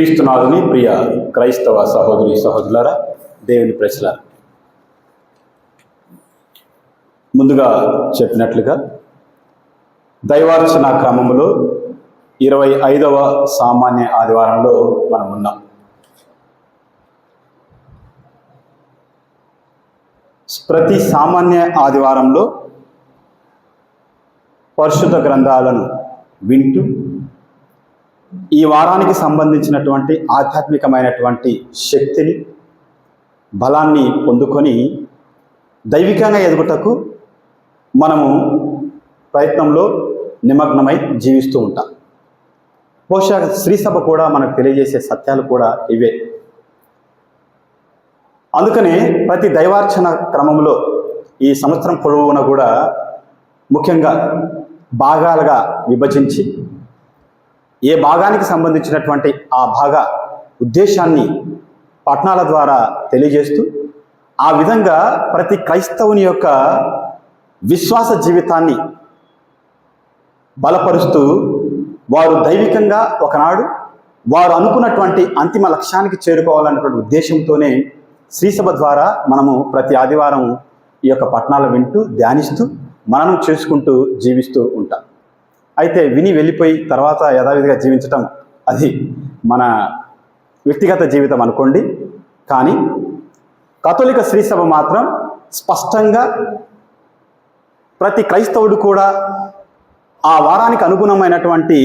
క్రీస్తునాథుని ప్రియ క్రైస్తవ సహోదరి సహోదరులారా దేవుని ప్రజల ముందుగా చెప్పినట్లుగా దైవార్చన క్రమంలో ఇరవై ఐదవ సామాన్య ఆదివారంలో మనం ఉన్నాం. ప్రతి సామాన్య ఆదివారంలో పరిశుద్ధ గ్రంథాలను వింటూ ఈ వారానికి సంబంధించినటువంటి ఆధ్యాత్మికమైనటువంటి శక్తిని బలాన్ని పొందుకొని దైవికంగా ఎదుగుటకు మనము ప్రయత్నంలో నిమగ్నమై జీవిస్తూ ఉంటాం. బహుశా శ్రీసభ కూడా మనకు తెలియజేసే సత్యాలు కూడా ఇవే. అందుకనే ప్రతి దైవార్చన క్రమంలో ఈ సంవత్సరం పొడవున కూడా ముఖ్యంగా భాగాలుగా విభజించి ఏ భాగానికి సంబంధించినటువంటి ఆ భాగ ఉద్దేశాన్ని పట్టణాల ద్వారా తెలియజేస్తూ ఆ విధంగా ప్రతి క్రైస్తవుని యొక్క విశ్వాస జీవితాన్ని బలపరుస్తూ వారు దైవికంగా ఒకనాడు వారు అనుకున్నటువంటి అంతిమ లక్ష్యానికి చేరుకోవాలన్నటువంటి ఉద్దేశంతోనే శ్రీసభ ద్వారా మనము ప్రతి ఆదివారం ఈ యొక్క పట్టణాలు వింటూ ధ్యానిస్తూ మననం చేసుకుంటూ జీవిస్తూ ఉంటాం. అయితే విని వెళ్ళిపోయి తర్వాత యథావిధిగా జీవించటం అది మన వ్యక్తిగత జీవితం అనుకోండి. కానీ కథోలిక శ్రీసభ మాత్రం స్పష్టంగా ప్రతి క్రైస్తవుడు కూడా ఆ వారానికి అనుగుణమైనటువంటి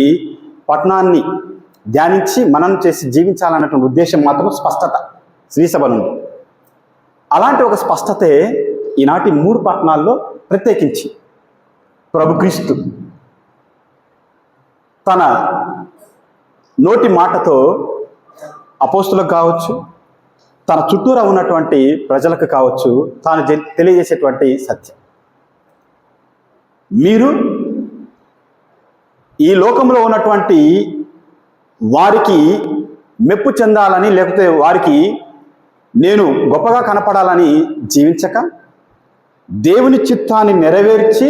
పట్టణాన్ని ధ్యానించి మనం చేసి జీవించాలన్నటువంటి ఉద్దేశం మాత్రం స్పష్టత శ్రీసభ నుండి అలాంటి ఒక స్పష్టతే ఈనాటి మూడు పట్టణాల్లో ప్రత్యేకించి ప్రభుక్రీస్తు తన నోటి మాటతో అపోస్తులకు కావచ్చు తన చుట్టూరా ఉన్నటువంటి ప్రజలకు కావచ్చు తాను తెలియజేసేటువంటి సత్యం. మీరు ఈ లోకంలో ఉన్నటువంటి వారికి మెప్పు చెందాలని లేకపోతే వారికి నేను గొప్పగా కనపడాలని జీవించక దేవుని చిత్తాన్ని నెరవేర్చి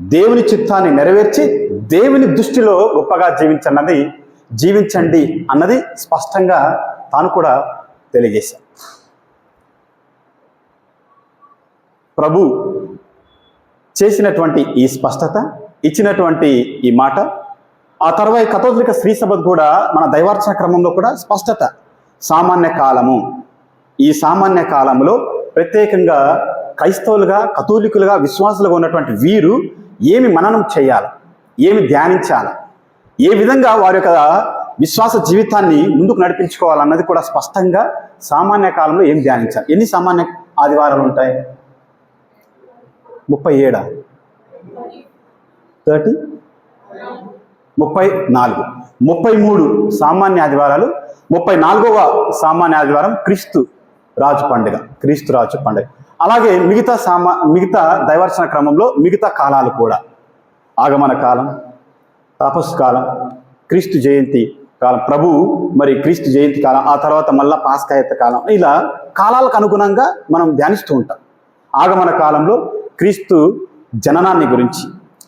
దేవుని చిత్తాన్ని నెరవేర్చి దేవుని దృష్టిలో గొప్పగా జీవించన్నది జీవించండి అన్నది స్పష్టంగా తాను కూడా తెలియజేశాను. ప్రభు చేసినటువంటి ఈ స్పష్టత ఇచ్చినటువంటి ఈ మాట ఆ తర్వాత కథోలిక స్త్రీ సభ కూడా మన దైవార్చన క్రమంలో కూడా స్పష్టత. సామాన్య కాలము. ఈ సామాన్య కాలంలో ప్రత్యేకంగా క్రైస్తవులుగా కథోలికులుగా విశ్వాసులుగా ఉన్నటువంటి వీరు ఏమి మననం చేయాలి? ఏమి ధ్యానించాలా? ఏ విధంగా వారి యొక్క విశ్వాస జీవితాన్ని ముందుకు నడిపించుకోవాలన్నది కూడా స్పష్టంగా సామాన్య కాలంలో ఏం ధ్యానించాలి? ఎన్ని సామాన్య ఆదివారాలు ఉంటాయి? ముప్పై ఏడా? థర్టీ? ముప్పై నాలుగు. ముప్పై మూడు సామాన్య ఆదివారాలు ముప్పై నాలుగవ సామాన్య ఆదివారం క్రీస్తు రాజు పండుగ క్రీస్తు రాజు పండుగ. అలాగే మిగతా సామా మిగతా దైవర్చన క్రమంలో మిగతా కాలాలు కూడా. ఆగమన కాలం తపస్సు కాలం క్రీస్తు జయంతి కాలం ప్రభు మరి క్రీస్తు జయంతి కాలం ఆ తర్వాత మళ్ళా పాస్కాయత్త కాలం ఇలా కాలాలకు అనుగుణంగా మనం ధ్యానిస్తూ ఉంటాం. ఆగమన కాలంలో క్రీస్తు జననాన్ని గురించి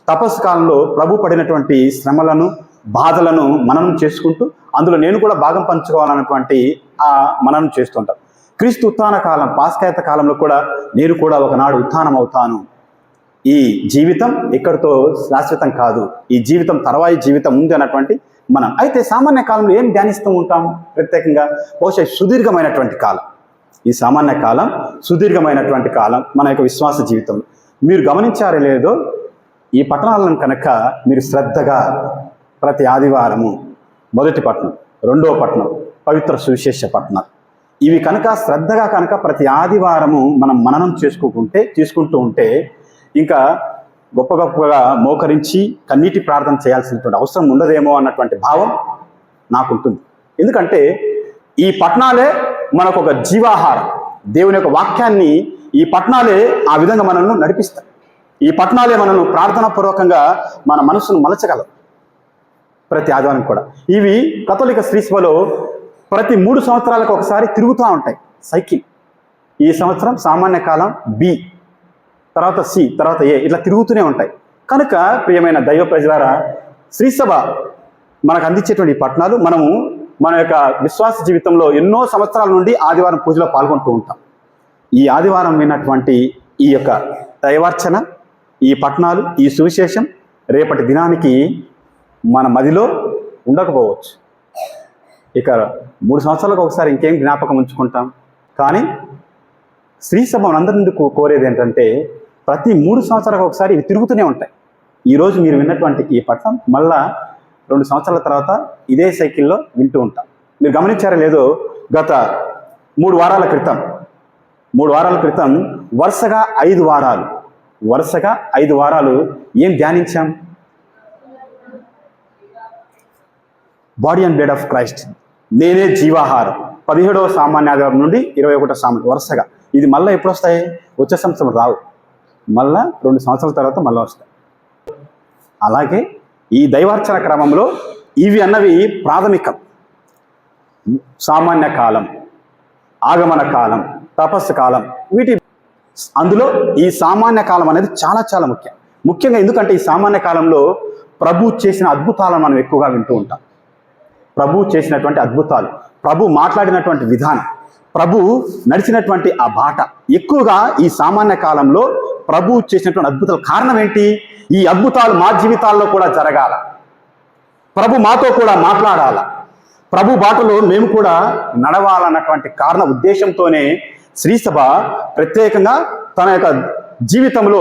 తపస్సు కాలంలో ప్రభు పడినటువంటి శ్రమలను బాధలను మననం చేసుకుంటూ అందులో నేను కూడా భాగం పంచుకోవాలన్నటువంటి ఆ మననం చేస్తుంటాం క్రీస్తు ఉత్థాన కాలం పాస్కాయత కాలంలో కూడా నేను కూడా ఒకనాడు ఉత్థానం అవుతాను ఈ జీవితం ఎక్కడితో శాశ్వతం కాదు. ఈ జీవితం తర్వాయి జీవితం ఉంది అన్నటువంటి మనం. అయితే సామాన్య కాలంలో ఏం ధ్యానిస్తూ ఉంటాం ప్రత్యేకంగా బహుశా సుదీర్ఘమైనటువంటి కాలం. ఈ సామాన్య కాలం సుదీర్ఘమైనటువంటి కాలం మన యొక్క విశ్వాస జీవితం. మీరు గమనించారో లేదో ఈ పట్టణాలను కనుక మీరు శ్రద్ధగా ప్రతి ఆదివారము మొదటి పట్టణం రెండవ పట్టణం పవిత్ర సువిశేష పట్టణం. ఇవి కనుక శ్రద్ధగా కనుక ప్రతి ఆదివారము మనం మననం చేసుకోకుంటే తీసుకుంటూ ఉంటే ఇంకా గొప్ప గొప్పగా మోకరించి కన్నీటి ప్రార్థన చేయాల్సినటువంటి అవసరం ఉండదేమో అన్నటువంటి భావం నాకుంటుంది. ఎందుకంటే ఈ పట్టణాలే మనకు ఒక జీవాహారం. దేవుని యొక్క వాక్యాన్ని ఈ పట్టణాలే ఆ విధంగా మనల్ని నడిపిస్తాయి. ఈ పట్టణాలే మనల్ని ప్రార్థనాపూర్వకంగా మన మనసును మలచగలవు ప్రతి ఆదివారం కూడా. ఇవి కథలిక శ్రీసభలో ప్రతి మూడు సంవత్సరాలకు ఒకసారి తిరుగుతూ ఉంటాయి. సైకిల్. ఈ సంవత్సరం సామాన్య కాలం బి. తర్వాత సి తర్వాత ఏ ఇట్లా తిరుగుతూనే ఉంటాయి. కనుక ప్రియమైన దైవ ప్రజలారా శ్రీసభ మనకు అందించేటువంటి పట్టణాలు మనము మన యొక్క విశ్వాస జీవితంలో ఎన్నో సంవత్సరాల నుండి ఆదివారం పూజలో పాల్గొంటూ ఉంటాం. ఈ ఆదివారం విన్నటువంటి ఈ యొక్క దైవార్చన ఈ పట్టణాలు ఈ సువిశేషం రేపటి దినానికి మన మదిలో ఉండకపోవచ్చు. ఇక మూడు సంవత్సరాలకు ఒకసారి ఇంకేం జ్ఞాపకం ఉంచుకుంటాం. కానీ శ్రీసభ అందరి నుండి కోరేది ఏంటంటే ప్రతి మూడు సంవత్సరాలకు ఒకసారి ఇవి తిరుగుతూనే ఉంటాయి. ఈరోజు మీరు విన్నటువంటి ఈ పట్టణం మళ్ళా రెండు సంవత్సరాల తర్వాత ఇదే సైకిల్లో వింటూ ఉంటాం. మీరు గమనించారా లేదో గత మూడు వారాల క్రితం మూడు వారాల క్రితం వరుసగా ఐదు వారాలు వరుసగా ఐదు వారాలు ఏం ధ్యానించాం? Body and blood of Christ నేనే జీవాహారం. పదిహేడవ సామాన్య ఆధారం నుండి ఇరవై ఒకటో సామాన్య వరుసగా. ఇది మళ్ళీ ఎప్పుడు వస్తాయి వచ్చే సంవత్సరం రావు. మళ్ళా రెండు సంవత్సరాల తర్వాత మళ్ళీ వస్తాయి. అలాగే ఈ దైవార్చన క్రమంలో ఇవి అన్నవి ప్రాథమికం. సామాన్య కాలం ఆగమన కాలం తపస్సు కాలం వీటి అందులో ఈ సామాన్య కాలం అనేది చాలా చాలా ముఖ్యం. ముఖ్యంగా ఎందుకంటే ఈ సామాన్య కాలంలో ప్రభు చేసిన అద్భుతాలను మనం ఎక్కువగా వింటూ ఉంటాం. ప్రభు చేసినటువంటి అద్భుతాలు ప్రభు మాట్లాడినటువంటి విధానం ప్రభు నడిచినటువంటి ఆ బాట ఎక్కువగా ఈ సామాన్య కాలంలో ప్రభు చేసినటువంటి అద్భుతాలు కారణం ఏంటి? ఈ అద్భుతాలు మా జీవితాల్లో కూడా జరగాల. ప్రభు మాతో కూడా మాట్లాడాల. ప్రభు బాటలో మేము కూడా నడవాలన్నటువంటి కారణ ఉద్దేశంతోనే శ్రీసభ ప్రత్యేకంగా తన యొక్క జీవితంలో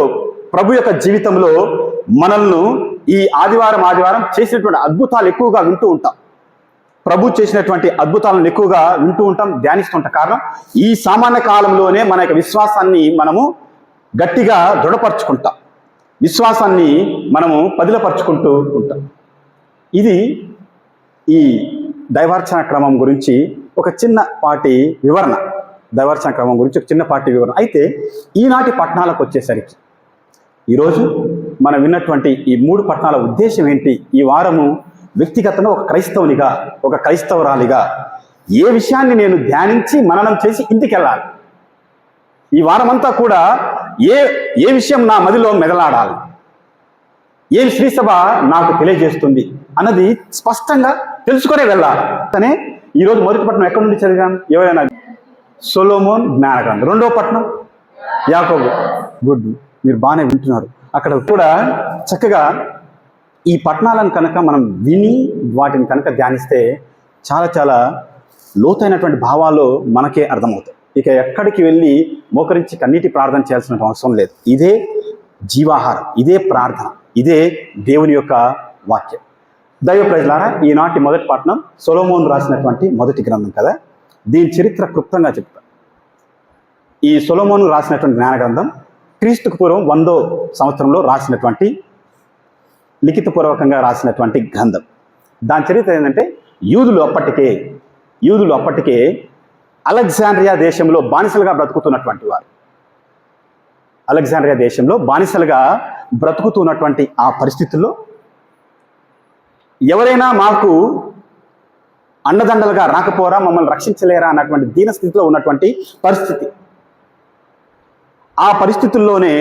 ప్రభు యొక్క జీవితంలో మనల్ని ఈ ఆదివారం ఆదివారం చేసినటువంటి అద్భుతాలు ఎక్కువగా వింటూ ఉంటాం. ప్రభు చేసినటువంటి అద్భుతాలను ఎక్కువగా వింటూ ఉంటాం ధ్యానిస్తుంటాం కారణం ఈ సామాన్య కాలంలోనే మన యొక్క విశ్వాసాన్ని మనము గట్టిగా దృఢపరచుకుంటాం. విశ్వాసాన్ని మనము పదిలపరుచుకుంటూ ఉంటాం. ఇది ఈ దైవార్చన క్రమం గురించి ఒక చిన్న పాటి వివరణ. దైవార్చన క్రమం గురించి ఒక చిన్న పాటి వివరణ. అయితే ఈనాటి పట్టణాలకు వచ్చేసరికి ఈరోజు మనం విన్నటువంటి ఈ మూడు పట్టణాల ఉద్దేశం ఏంటి? ఈ వారము వ్యక్తిగతంగా ఒక క్రైస్తవునిగా ఒక క్రైస్తవరాలిగా ఏ విషయాన్ని నేను ధ్యానించి మననం చేసి ఇంటికి వెళ్ళాలి ఈ వారమంతా కూడా ఏ ఏ విషయం నా మదిలో మెదలాడాలి? ఏం శ్రీసభ నాకు తెలియజేస్తుంది అన్నది స్పష్టంగా తెలుసుకునే వెళ్ళాలి. కానీ ఈరోజు మొదటి పట్టణం ఎక్కడి నుండి చదివాను ఎవరైనా సొలోమోన్ జ్ఞానగ్రంథం. రెండో పట్టణం? యాకోబు. గుడ్. మీరు బాగానే వింటున్నారు. అక్కడ కూడా చక్కగా ఈ పట్టణాలను కనుక మనం విని వాటిని కనుక ధ్యానిస్తే చాలా చాలా లోతైనటువంటి భావాలు మనకే అర్థమవుతాయి. ఇక ఎక్కడికి వెళ్ళి మోకరించి కన్నీటి ప్రార్థన చేయాల్సిన అవసరం లేదు. ఇదే జీవాహారం ఇదే ప్రార్థన ఇదే దేవుని యొక్క వాక్యం. దైవ ప్రజలారా ఈనాటి మొదటి పట్టణం సొలోమోన్ రాసినటువంటి మొదటి గ్రంథం కదా? దీని చరిత్ర క్లుప్తంగా చెప్తా. ఈ సొలోమోను రాసినటువంటి జ్ఞాన గ్రంథం క్రీస్తుకు పూర్వం వందో సంవత్సరంలో రాసినటువంటి లిఖితపూర్వకంగా రాసినటువంటి గ్రంథం. దాని చరిత్ర ఏంటంటే యూదులు అప్పటికే యూదులు అప్పటికే అలెగ్జాండ్రియా దేశంలో బానిసలుగా బ్రతుకుతున్నటువంటి వారు. అలెగ్జాండ్రియా దేశంలో బానిసలుగా బ్రతుకుతున్నటువంటి ఆ పరిస్థితుల్లో ఎవరైనా మాకు అండదండలుగా రాకపోరా మమ్మల్ని రక్షించలేరా అన్నటువంటి దీనస్థితిలో ఉన్నటువంటి పరిస్థితి. ఆ పరిస్థితుల్లోనే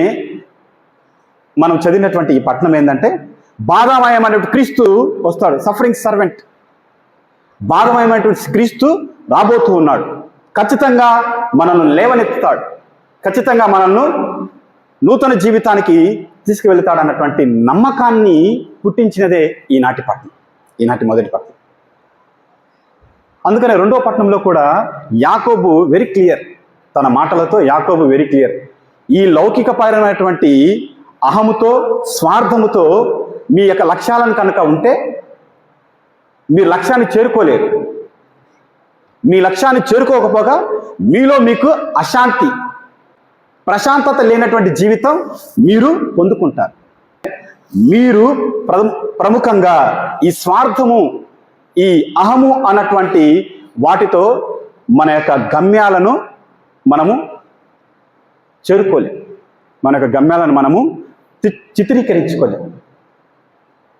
మనం చదివినటువంటి ఈ పట్టణం ఏంటంటే బాధామయమైనటువంటి క్రీస్తు వస్తాడు సఫరింగ్ సర్వెంట్. బాధమయమైనటువంటి క్రీస్తు రాబోతూ ఉన్నాడు. ఖచ్చితంగా మనల్ని లేవనెత్తుతాడు. ఖచ్చితంగా మనల్ని నూతన జీవితానికి తీసుకువెళ్తాడు అన్నటువంటి నమ్మకాన్ని పుట్టించినదే ఈనాటి పట్నం ఈనాటి మొదటి పట్నం. అందుకనే రెండో పట్నంలో కూడా యాకోబు వెరీ క్లియర్ తన మాటలతో యాకోబు వెరీ క్లియర్ ఈ లౌకికపరమైనటువంటి అహముతో స్వార్థముతో మీ యొక్క లక్ష్యాలను కనుక ఉంటే మీరు లక్ష్యాన్ని చేరుకోలేరు. మీ లక్ష్యాన్ని చేరుకోకపోగా మీలో మీకు అశాంతి ప్రశాంతత లేనటువంటి జీవితం మీరు పొందుకుంటారు. మీరు ప్ర- ప్రముఖంగా ఈ స్వార్థము ఈ అహము అన్నటువంటి వాటితో మన యొక్క గమ్యాలను మనము చేరుకోలేం. మన యొక్క గమ్యాలను మనము చి- చిత్రీకరించుకోలేం.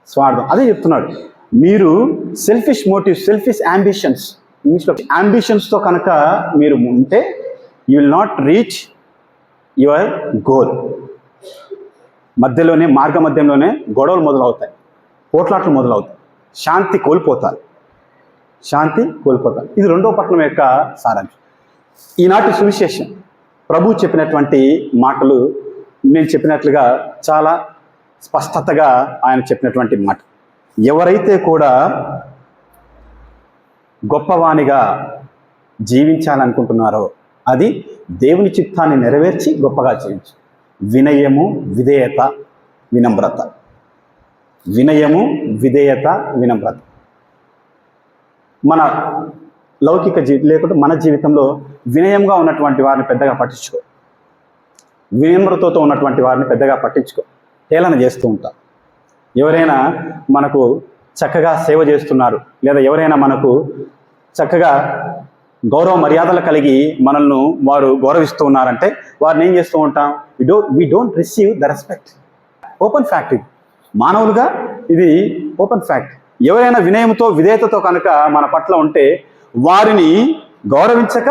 స్వార్థం. అదే చెప్తున్నాడు. మీరు సెల్ఫిష్ మోటివ్ సెల్ఫిష్ అంబిషన్స్ ఇంగ్లీష్లో అంబిషన్స్తో కనుక మీరు ఉంటే you will not reach your goal మధ్యలోనే మార్గ మధ్యంలోనే గొడవలు మొదలవుతాయి. పోట్లాట్లు మొదలవుతాయి. శాంతి కోల్పోతారు. శాంతి కోల్పోతారు. ఇది రెండో పట్టణం యొక్క సారాంశం. ఈనాటి సువిశేషం. ప్రభు చెప్పినటువంటి మాటలు నేను చెప్పినట్లుగా చాలా స్పష్టతగా ఆయన చెప్పినటువంటి మాట. ఎవరైతే కూడా గొప్పవానిగా జీవించాలనుకుంటున్నారో అది దేవుని చిత్తాన్ని నెరవేర్చి గొప్పగా జీవించు. వినయము విధేయత వినమ్రత. వినయము విధేయత వినమ్రత. మన లౌకిక జీవి లేకుంటే మన జీవితంలో వినయంగా ఉన్నటువంటి వారిని పెద్దగా పట్టించుకో. వినమ్రతతో ఉన్నటువంటి వారిని పెద్దగా పట్టించుకో. హేళన చేస్తూ ఉంటాం. ఎవరైనా మనకు చక్కగా సేవ చేస్తున్నారు. లేదా ఎవరైనా మనకు చక్కగా గౌరవ మర్యాదలు కలిగి మనల్ని వారు గౌరవిస్తూ ఉన్నారంటే వారిని ఏం చేస్తూ ఉంటాం? We do we don't receive the respect open fact మానవులుగా ఇది ఓపెన్ ఫ్యాక్ట్ ఎవరైనా వినయంతో విధేయతతో కనుక మన పట్ల ఉంటే వారిని గౌరవించక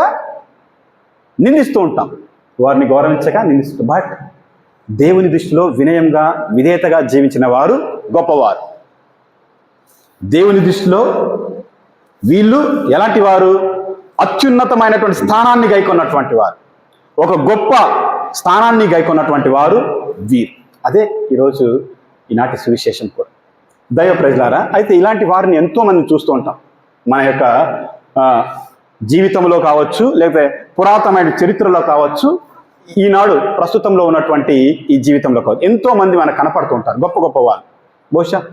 నిందిస్తూ ఉంటాం. వారిని గౌరవించక నిందిస్తూ బట్ దేవుని దృష్టిలో వినయంగా విధేయతగా జీవించిన వారు గొప్పవారు. దేవుని దృష్టిలో వీళ్ళు ఎలాంటి వారు? అత్యున్నతమైనటువంటి స్థానాన్ని గైకొన్నటువంటి వారు. ఒక గొప్ప స్థానాన్ని గైకొన్నటువంటి వారు వీరు. అదే ఈరోజు ఈనాటి సువిశేషం కూడా. దైవ ప్రజలారా అయితే ఇలాంటి వారిని ఎంతో మంది చూస్తూ ఉంటాం. మన యొక్క జీవితంలో కావచ్చు లేకపోతే పురాతనమైన చరిత్రలో కావచ్చు ఈనాడు ప్రస్తుతంలో ఉన్నటువంటి ఈ జీవితంలో కావచ్చు. ఎంతో మంది మనకు కనపడుతూ ఉంటారు. గొప్ప గొప్ప వాళ్ళు. బహుశా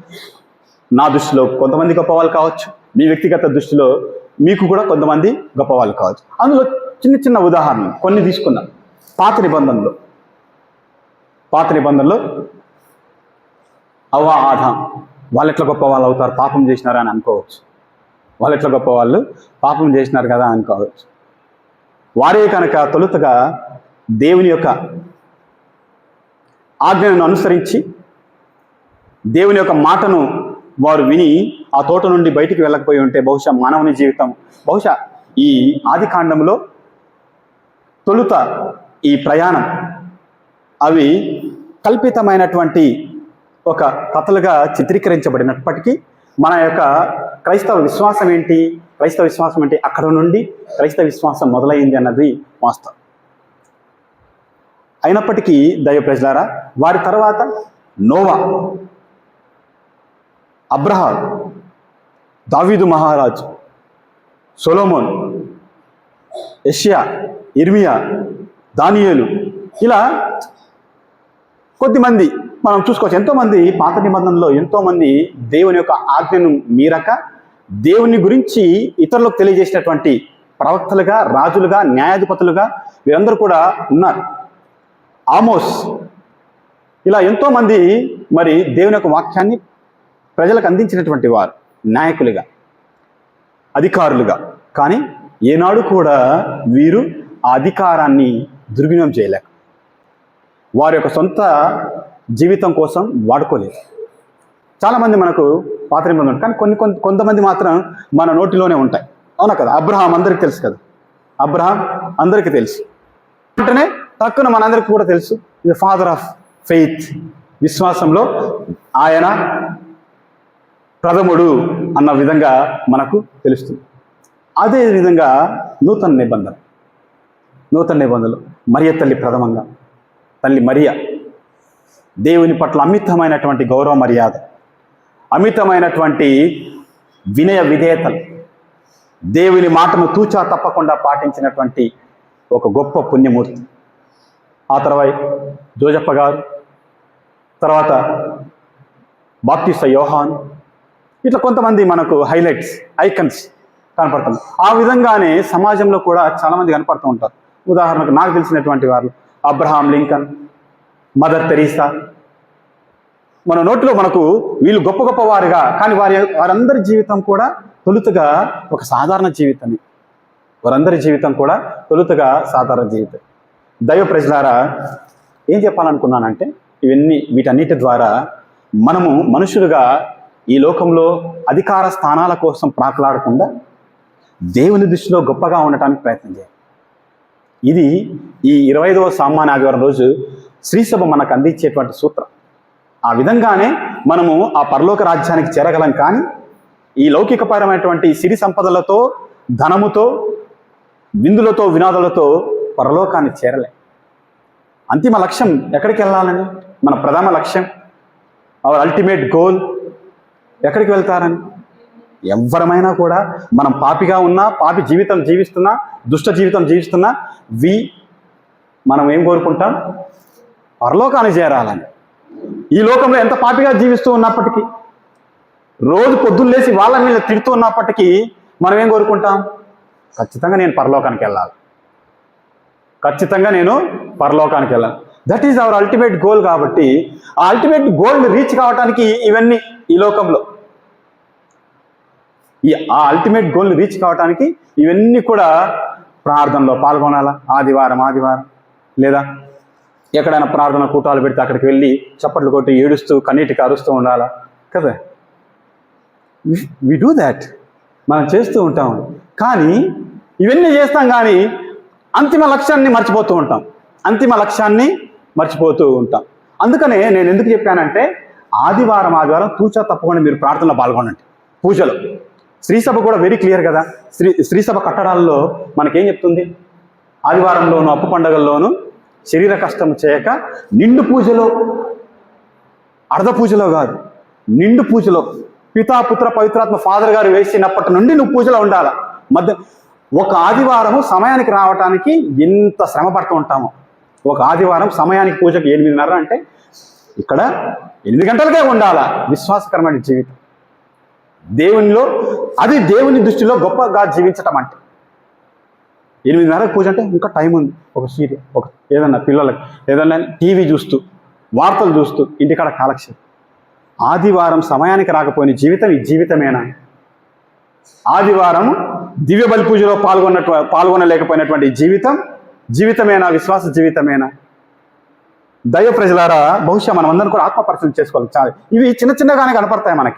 నా దృష్టిలో కొంతమంది గొప్పవాళ్ళు కావచ్చు మీ వ్యక్తిగత దృష్టిలో మీకు కూడా కొంతమంది గొప్పవాళ్ళు కావచ్చు. అందులో చిన్న చిన్న ఉదాహరణలు కొన్ని తీసుకున్నాను పాత నిబంధనలో. పాత నిబంధనలో. అవ్వ ఆదాం వాళ్ళు ఎట్లా గొప్ప వాళ్ళు అవుతారు? పాపం చేసినారా అని అనుకోవచ్చు. వాళ్ళు ఎట్లా గొప్ప వాళ్ళు పాపం చేసినారు కదా అనుకోవచ్చు వారే కనుక తొలుతగా దేవుని యొక్క ఆజ్ఞను అనుసరించి దేవుని యొక్క మాటను వారు విని ఆ తోట నుండి బయటికి వెళ్ళకపోయి ఉంటే బహుశా మానవుని జీవితం బహుశా ఈ ఆది కాండంలో తొలుత ఈ ప్రయాణం. అవి కల్పితమైనటువంటి ఒక కథలుగా చిత్రీకరించబడినప్పటికీ మన యొక్క క్రైస్తవ విశ్వాసం ఏంటి క్రైస్తవ విశ్వాసం ఏంటి అక్కడ నుండి క్రైస్తవ విశ్వాసం మొదలైంది అన్నది వాస్తవం. అయినప్పటికీ దైవ ప్రజలారా వారి తర్వాత నోవా అబ్రహా దావీదు మహారాజ్ సొలోమోన్ యష్యా ఇర్మియా దానియేలు ఇలా కొద్దిమంది మనం చూసుకోవచ్చు. ఎంతోమంది పాత నిబంధనలో ఎంతోమంది దేవుని యొక్క ఆజ్ఞను మీరక దేవుని గురించి ఇతరులకు తెలియజేసినటువంటి ప్రవక్తలుగా రాజులుగా న్యాయాధిపతులుగా వీరందరూ కూడా ఉన్నారు. ఆమోస్ ఇలా ఎంతోమంది మరి దేవుని యొక్క వాక్యాన్ని ప్రజలకు అందించినటువంటి వారు నాయకులుగా అధికారులుగా. కానీ ఏనాడు కూడా వీరు ఆ అధికారాన్ని దుర్వినియోగం చేయలేక వారి యొక్క సొంత జీవితం కోసం వాడుకోలేదు. చాలామంది మనకు పాత్ర ఉంటారు కానీ కొన్ని కొంత కొంతమంది మాత్రం మన నోటిలోనే ఉంటాయి. అవునా కదా? అబ్రహాం అందరికీ తెలుసు కదా? అబ్రహాం అందరికీ తెలుసు. అంటేనే తక్కువ మనందరికీ కూడా తెలుసు. ఇది ఫాదర్ ఆఫ్ ఫెయిత్ విశ్వాసంలో ఆయన ప్రథముడు అన్న విధంగా మనకు తెలుస్తుంది. అదే విధంగా నూతన నిబంధన. నూతన నిబంధనలు. మరియ తల్లి ప్రథమంగా. తల్లి మరియ. దేవుని పట్ల అమితమైనటువంటి గౌరవ మర్యాద. అమితమైనటువంటి వినయ విధేయతలు. దేవుని మాటను తూచా తప్పకుండా పాటించినటువంటి ఒక గొప్ప పుణ్యమూర్తి. ఆ తర్వాత జోజప్ప గారు. తర్వాత బాప్తిస్త యోహాన్. ఇట్లా కొంతమంది మనకు హైలైట్స్ ఐకన్స్ కనపడుతుంది ఆ విధంగానే సమాజంలో కూడా చాలామంది కనపడుతూ ఉంటారు. ఉదాహరణకు నాకు తెలిసినటువంటి వారు అబ్రహాం లింకన్ మదర్ తెరీసా. మన నోట్లో మనకు వీళ్ళు గొప్ప గొప్ప వారుగా కానీ వారి వారందరి జీవితం కూడా తొలుతగా ఒక సాధారణ జీవితమే. వారందరి జీవితం కూడా తొలుతగా సాధారణ జీవితం. దైవ ప్రజలారా ఏం చెప్పాలనుకున్నానంటే ఇవన్నీ వీటన్నిటి ద్వారా మనము మనుషులుగా ఈ లోకంలో అధికార స్థానాల కోసం ప్రాకులాడకుండా దేవుని దృష్టిలో గొప్పగా ఉండటానికి ప్రయత్నం చేయాలి ఇది ఈ ఇరవై ఐదవ సామాన్య ఆదివారం రోజు శ్రీసభ మనకు అందించేటువంటి సూత్రం. ఆ విధంగానే మనము ఆ పరలోక రాజ్యానికి చేరగలం కానీ ఈ లౌకికపరమైనటువంటి సిరి సంపదలతో ధనముతో విందులతో వినాదులతో పరలోకాన్ని చేరలే. అంతిమ లక్ష్యం ఎక్కడికి వెళ్ళాలని మన ప్రధాన లక్ష్యం అవర్ అల్టిమేట్ గోల్ ఎక్కడికి వెళ్తారని? ఎవరమైనా కూడా మనం పాపిగా ఉన్నా పాపి జీవితం జీవిస్తున్నా దుష్ట జీవితం జీవిస్తున్నా వి మనం ఏం కోరుకుంటాం? పరలోకాన్ని చేరాలని. ఈ లోకంలో ఎంత పాపిగా జీవిస్తూ ఉన్నప్పటికీ రోజు పొద్దున్న లేచి వాళ్ళ మీద తిడుతూ ఉన్నప్పటికీ మనం ఏం కోరుకుంటాం? ఖచ్చితంగా నేను పరలోకానికి వెళ్ళాలి. ఖచ్చితంగా నేను పరలోకానికి వెళ్ళాలి. That is our ultimate goal కాబట్టి ఆ అల్టిమేట్ గోల్ని రీచ్ కావడానికి ఇవన్నీ ఈ లోకంలో. ఈ ఆ అల్టిమేట్ గోల్ని రీచ్ కావడానికి ఇవన్నీ కూడా ప్రార్థనలో పాల్గొనాలా? ఆదివారం ఆదివారం లేదా ఎక్కడైనా ప్రార్థన కూటాలు పెడితే అక్కడికి వెళ్ళి చప్పట్లు కొట్టి ఏడుస్తూ కన్నీటికి అరుస్తూ ఉండాలా? కదా? వి డూ దాట్ మనం చేస్తూ ఉంటాం. కానీ ఇవన్నీ చేస్తాం కానీ అంతిమ లక్ష్యాన్ని మర్చిపోతూ ఉంటాం. అంతిమ లక్ష్యాన్ని మర్చిపోతూ ఉంటాం. అందుకనే నేను ఎందుకు చెప్పానంటే ఆదివారం ఆదివారం తూచా తప్పకుండా మీరు ప్రార్థనలో పాల్గొనండి. పూజలో. శ్రీసభ కూడా వెరీ క్లియర్ కదా. శ్రీ శ్రీసభ కట్టడాల్లో మనకేం చెప్తుంది? ఆదివారంలోను అప్పు పండగల్లోనూ శరీర కష్టం చేయక నిండు పూజలో అర్ధ పూజలో కాదు నిండు పూజలో. పితాపుత్ర పవిత్రాత్మ ఫాదర్ గారు వేసినప్పటి నుండి నువ్వు పూజలో ఉండాల. మధ్య ఒక ఆదివారము సమయానికి రావటానికి ఎంత శ్రమ పడుతూ ఉంటామో. ఒక ఆదివారం సమయానికి పూజకు ఎనిమిదిన్నర అంటే ఇక్కడ ఎనిమిది గంటలకే ఉండాలా విశ్వాసకరమైన జీవితం. దేవునిలో అది దేవుని దృష్టిలో గొప్పగా జీవించటం అంటే. ఎనిమిదిన్నరకు పూజ అంటే ఇంకా టైం ఉంది. ఒక సీరియల్ ఒక ఏదన్నా పిల్లలకి ఏదన్నా టీవీ చూస్తూ వార్తలు చూస్తూ ఇంటికాడ కాలక్షేపం. ఆదివారం సమయానికి రాకపోయిన జీవితం ఈ జీవితమేనా? ఆదివారం దివ్య బలి పూజలో పాల్గొన్నట్టు పాల్గొనలేకపోయినటువంటి జీవితం జీవితమేనా? విశ్వాస జీవితమేనా? దైవ ప్రజలారా బహుశా మనం అందరం కూడా ఆత్మపరిచయం చేసుకోవాలి. చాలా. ఇవి చిన్న చిన్నగానే కనపడతాయి మనకి.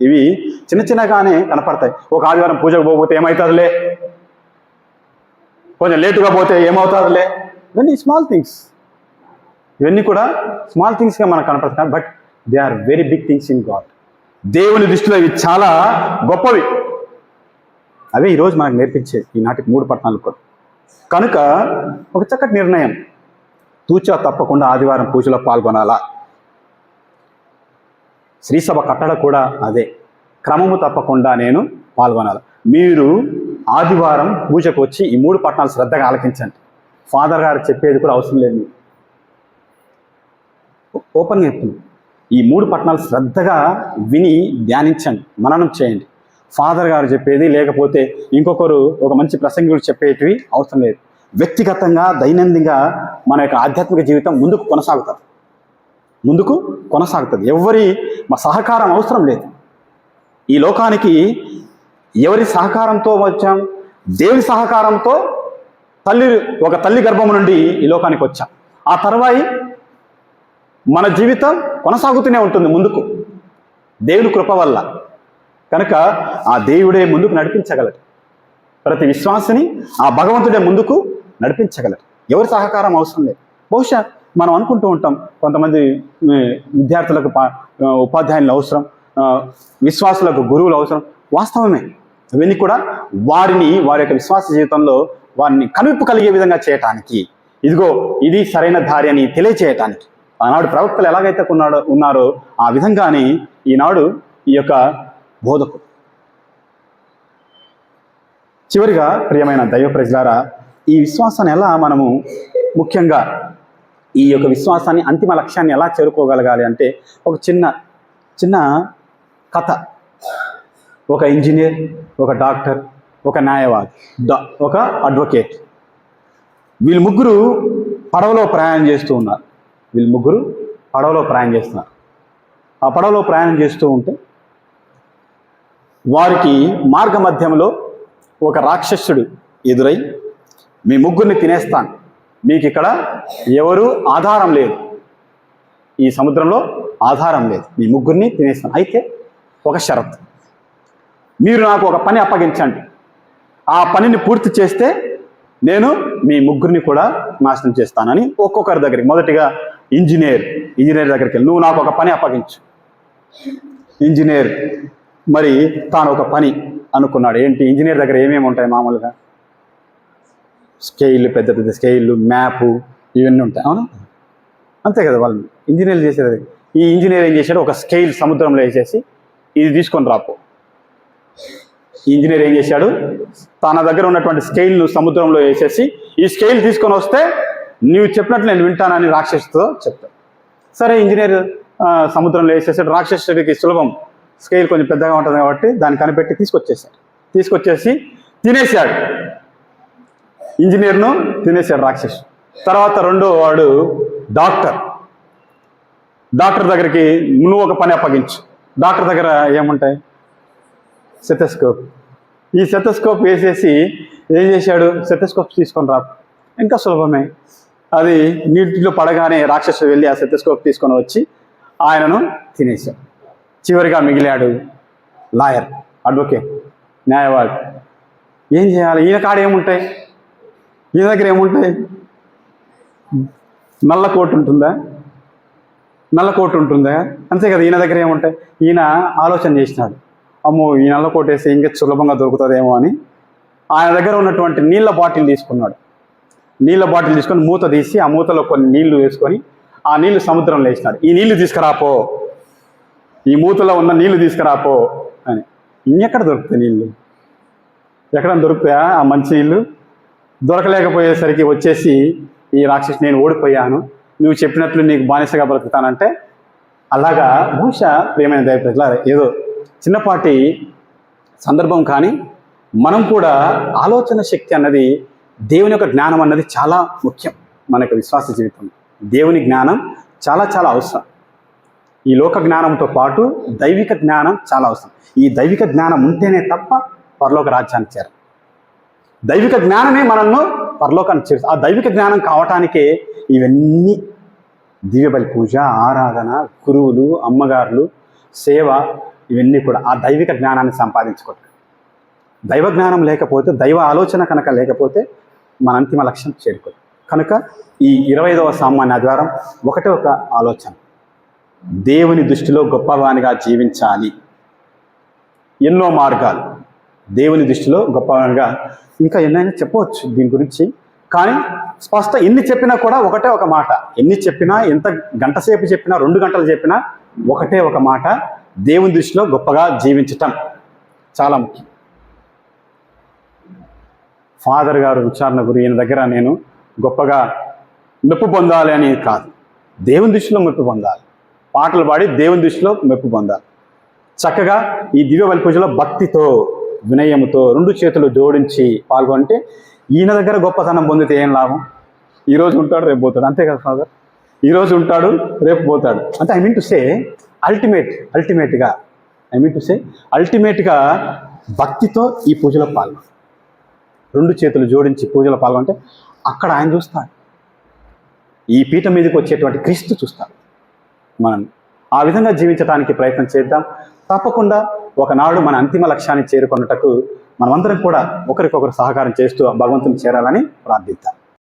ఇవి చిన్న చిన్నగానే కనపడతాయి. ఒక ఆదివారం పూజకు పోకపోతే ఏమవుతుందిలే? కొంచెం లేటుగా పోతే ఏమవుతుందిలే? ఇవన్నీ స్మాల్ థింగ్స్ ఇవన్నీ కూడా స్మాల్ థింగ్స్గా మనకు కనపడుతున్నాయి but they are very big things in God దేవుని దృష్టిలో ఇవి చాలా గొప్పవి. అవే ఈరోజు మనకు నేర్పించే ఈనాటికి మూడు పట్టణాలు కూడా. కనుక ఒక చక్కటి నిర్ణయం. తూచా తప్పకుండా ఆదివారం పూజలో పాల్గొనాలా? శ్రీసభ కట్టడ కూడా అదే. క్రమము తప్పకుండా నేను పాల్గొనాలి? మీరు ఆదివారం పూజకు వచ్చి ఈ మూడు పట్టణాలు శ్రద్ధగా ఆలకించండి. ఫాదర్ గారు చెప్పేది కూడా అవసరం లేదు మీకు. ఓపెన్గా చెప్తుంది ఈ మూడు పట్టణాలు శ్రద్ధగా విని ధ్యానించండి. మననం చేయండి. ఫాదర్ గారు చెప్పేది లేకపోతే ఇంకొకరు ఒక మంచి ప్రసంగుడు చెప్పేటివి అవసరం లేదు. వ్యక్తిగతంగా దైనందిగా మన యొక్క ఆధ్యాత్మిక జీవితం ముందుకు కొనసాగుతుంది. ముందుకు కొనసాగుతుంది. ఎవరి మా సహకారం అవసరం లేదు. ఈ లోకానికి ఎవరి సహకారంతో వచ్చాం? దేవుని సహకారంతో తల్లి ఒక తల్లి గర్భము నుండి ఈ లోకానికి వచ్చాం. ఆ తర్వాయి మన జీవితం కొనసాగుతూనే ఉంటుంది ముందుకు. దేవుని కృప వల్ల. కనుక ఆ దేవుడే ముందుకు నడిపించగలడు. ప్రతి విశ్వాసిని ఆ భగవంతుడే ముందుకు నడిపించగలరు ఎవరి సహకారం అవసరం లేదు. బహుశా మనం అనుకుంటూ ఉంటాం కొంతమంది విద్యార్థులకు ఉపాధ్యాయులు అవసరం విశ్వాసులకు గురువులు అవసరం. వాస్తవమే. ఇవన్నీ కూడా వారిని వారి యొక్క విశ్వాస జీవితంలో వారిని కనువిప్పు కలిగే విధంగా చేయటానికి. ఇదిగో ఇది సరైన దారి అని తెలియచేయటానికి. ఆనాడు ప్రవక్తలు ఎలాగైతే ఉన్నాడో ఉన్నారో ఆ విధంగానే ఈనాడు ఈ యొక్క బోధకుడు. చివరిగా ప్రియమైన దైవ ప్రజలారా ఈ విశ్వాసాన్ని ఎలా మనము ముఖ్యంగా ఈ యొక్క విశ్వాసాన్ని అంతిమ లక్ష్యాన్ని ఎలా చేరుకోగలగాలి అంటే ఒక చిన్న చిన్న కథ. ఒక ఇంజనీర్ ఒక డాక్టర్ ఒక న్యాయవాది ఒక అడ్వకేట్. వీళ్ళు ముగ్గురు పడవలో ప్రయాణం చేస్తూ ఉన్నారు. వీళ్ళు ముగ్గురు పడవలో ప్రయాణం చేస్తున్నారు. ఆ పడవలో ప్రయాణం చేస్తూ ఉంటే వారికి మార్గ మధ్యంలో ఒక రాక్షసుడు ఎదురై మీ ముగ్గురిని తినేస్తాను. మీకు ఇక్కడ ఎవరు ఆధారం లేదు. ఈ సముద్రంలో ఆధారం లేదు. మీ ముగ్గురిని తినేస్తాను. అయితే ఒక షరత్. మీరు నాకు ఒక పని అప్పగించండి. ఆ పనిని పూర్తి చేస్తే నేను మీ ముగ్గురిని కూడా నాశనం చేస్తానని ఒక్కొక్కరి దగ్గరికి. మొదటిగా ఇంజనీర్ ఇంజనీర్ దగ్గరికి వెళ్ళి. నువ్వు నాకు ఒక పని అప్పగించు. ఇంజనీర్ మరి తాను ఒక పని అనుకున్నాడు. ఏంటి? ఇంజనీర్ దగ్గర ఏమేమి ఉంటాయి మామూలుగా? స్కేళ్ళు పెద్ద పెద్ద స్కేళ్ళు మ్యాపు ఇవన్నీ ఉంటాయి. అవును? అంతే కదా వాళ్ళు. ఇంజనీర్లు చేసేది. ఈ ఇంజనీర్ ఏం చేశాడు? ఒక స్కేల్ సముద్రంలో వేసేసి ఇది తీసుకొని రాపో. ఇంజనీర్ ఏం చేశాడు? తన దగ్గర ఉన్నటువంటి స్కేల్ను సముద్రంలో వేసేసి ఈ స్కేల్ తీసుకొని వస్తే నీవు చెప్పినట్లు నేను వింటానని రాక్షసుతో చెప్తాను సరే ఇంజనీర్ సముద్రంలో వేసేసాడు. రాక్షసుడికి సులభం. స్కేల్ కొంచెం పెద్దగా ఉంటుంది కాబట్టి దాన్ని కనిపెట్టి తీసుకొచ్చేసాడు. తీసుకొచ్చేసి తినేశాడు ఇంజనీర్ను తినేశాడు రాక్షసు. తర్వాత రెండో వాడు డాక్టర్. డాక్టర్ దగ్గరికి నువ్వు ఒక పని అప్పగించు. డాక్టర్ దగ్గర ఏముంటాయి? సెటస్కోప్ ఈ సెటస్కోప్ వేసేసి ఏం చేశాడు? సెటస్కోప్ తీసుకొని రా. ఇంకా సులభమే. అది నీటిలో పడగానే రాక్షసుడు వెళ్ళి ఆ సెటస్కోప్ తీసుకొని వచ్చి ఆయనను తినేశాడు. చివరిగా మిగిలాడు లాయర్ అడ్వకేట్ న్యాయవాది. ఏం చేయాలి? ఈయన కాడ ఏముంటాయి? ఈయన దగ్గర ఏముంటాయి? నల్ల కోటు ఉంటుందా? నల్ల కోటు ఉంటుందా? అంతే కదా ఈయన దగ్గర ఏముంటాయి? ఈయన ఆలోచన చేసినాడు. అమ్మో ఈ నల్ల కోట్ వేస్తే ఇంకా సులభంగా దొరుకుతుందేమో అని ఆయన దగ్గర ఉన్నటువంటి నీళ్ళ బాటిల్ తీసుకున్నాడు. నీళ్ళ బాటిల్ తీసుకొని మూత తీసి ఆ మూతలో కొన్ని నీళ్ళు వేసుకొని ఆ నీళ్ళు సముద్రంలో వేసినాడు. ఈ నీళ్ళు తీసుకురాపో. ఈ మూతలో ఉన్న నీళ్ళు తీసుకురాపో అని. ఇంకెక్కడ దొరుకుతాయి నీళ్ళు ఎక్కడ దొరుకుతాయా ఆ మంచి నీళ్ళు దొరకలేకపోయేసరికి వచ్చేసి ఈ రాక్షసి నేను ఓడిపోయాను. నువ్వు చెప్పినట్లు నీకు బానిసగా బ్రతుకుతానంటే అలాగా బహుశా ప్రియమైన దయప్రజల ఏదో చిన్నపాటి సందర్భం కానీ మనం కూడా ఆలోచన శక్తి అన్నది దేవుని యొక్క జ్ఞానం అన్నది చాలా ముఖ్యం మన యొక్క విశ్వాస జీవితం దేవుని జ్ఞానం చాలా చాలా అవసరం. ఈ లోక జ్ఞానంతో పాటు దైవిక జ్ఞానం చాలా అవసరం. ఈ దైవిక జ్ఞానం ఉంటేనే తప్ప పరలోక రాజ్యానికి చేరం దైవిక జ్ఞానమే మనల్ని పరలోకానికి చేరు ఆ దైవిక జ్ఞానం కావటానికే ఇవన్నీ దివ్యబలి పూజ ఆరాధన గురువులు అమ్మగారులు సేవ ఇవన్నీ కూడా ఆ దైవిక జ్ఞానాన్ని సంపాదించుకోవటం. దైవ జ్ఞానం లేకపోతే దైవ ఆలోచన కనుక లేకపోతే మన అంతిమ లక్ష్యం చేరుకోదు. కనుక ఈ ఇరవై ఐదవ సామాన్య ఆదివారం ఒకటే ఒక ఆలోచన. దేవుని దృష్టిలో గొప్పవానిగా జీవించాలి. ఎన్నో మార్గాలు. దేవుని దృష్టిలో గొప్పవానిగా ఇంకా ఎన్నైనా చెప్పవచ్చు దీని గురించి. కానీ స్పష్ట ఎన్ని చెప్పినా కూడా ఒకటే ఒక మాట. ఎన్ని చెప్పినా ఎంత గంటసేపు చెప్పినా రెండు గంటలు చెప్పినా ఒకటే ఒక మాట. దేవుని దృష్టిలో గొప్పగా జీవించటం చాలా ముఖ్యం. ఫాదర్ గారు విచారణ గురి ఈయన దగ్గర నేను గొప్పగా మెప్పు పొందాలి అని కాదు. దేవుని దృష్టిలో మెప్పు పొందాలి. పాటలు పాడి దేవుని దృష్టిలో మెప్పు పొందాలి చక్కగా ఈ దివ్య బలి పూజలో భక్తితో వినయముతో రెండు చేతులు జోడించి పాల్గొంటే ఈయన దగ్గర గొప్పతనం పొందితే ఏం లాభం? ఈరోజు ఉంటాడు రేపు పోతాడు. అంతే కదా ఫాదర్? ఈరోజు ఉంటాడు రేపు పోతాడు. అంటే I mean to say ultimate అల్టిమేట్గా. ఐ మీన్ టు సే అల్టిమేట్గా భక్తితో ఈ పూజలో పాల్గొ రెండు చేతులు జోడించి పూజలో పాల్గొంటే అక్కడ ఆయన చూస్తాడు. ఈ పీఠం మీదకి వచ్చేటువంటి క్రీస్తు చూస్తాడు. మనం ఆ విధంగా జీవించడానికి ప్రయత్నం చేద్దాం. తప్పకుండా ఒకనాడు మన అంతిమ లక్ష్యాన్ని చేరుకున్నటకు మనమందరం కూడా ఒకరికొకరు సహకారం చేస్తూ భగవంతుని చేరాలని ప్రార్థిద్దాం.